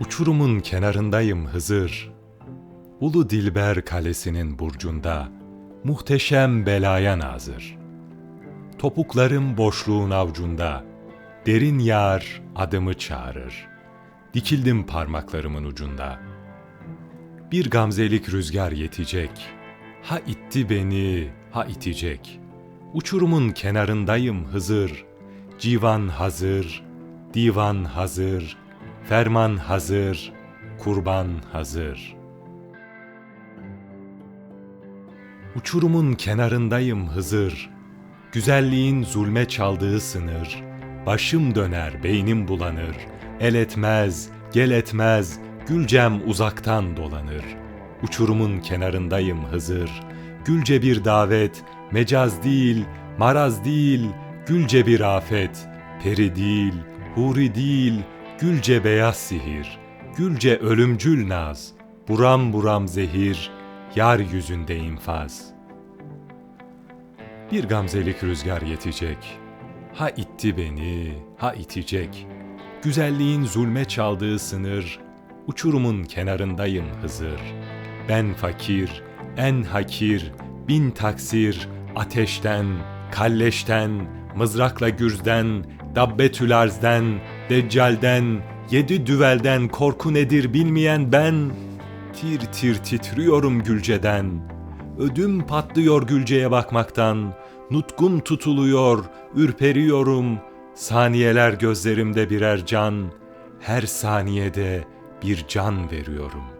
Uçurumun kenarındayım Hızır. Ulu Dilber Kalesi'nin burcunda muhteşem belaya nazır. Topuklarım boşluğun avcunda, derin yar adımı çağırır. Dikildim parmaklarımın ucunda. Bir gamzelik rüzgar yetecek. Ha itti beni, ha itecek. Uçurumun kenarındayım Hızır. Civan hazır, divan hazır, ferman hazır, kurban hazır. Uçurumun kenarındayım Hızır. Güzelliğin zulme çaldığı sınır. Başım döner, beynim bulanır. El etmez, gel etmez, Gülcem uzaktan dolanır. Uçurumun kenarındayım Hızır. Gülce bir davet, mecaz değil, maraz değil, Gülce bir afet, peri değil, huri değil, Gülce beyaz sihir, Gülce ölümcül naz, buram buram zehir, yar yüzünde infaz. Bir gamzelik rüzgar yetecek, ha itti beni, ha itecek. Güzelliğin zulme çaldığı sınır, uçurumun kenarındayım Hızır. Ben fakir, en hakir, bin taksir, ateşten, kalleşten, mızrakla gürzden, dabbetül arzden, deccalden, yedi düvelden korku nedir bilmeyen ben, tir tir titriyorum Gülce'den. Ödüm patlıyor Gülce'ye bakmaktan, nutkum tutuluyor, ürperiyorum. Saniyeler gözlerimde birer can, her saniyede bir can veriyorum.''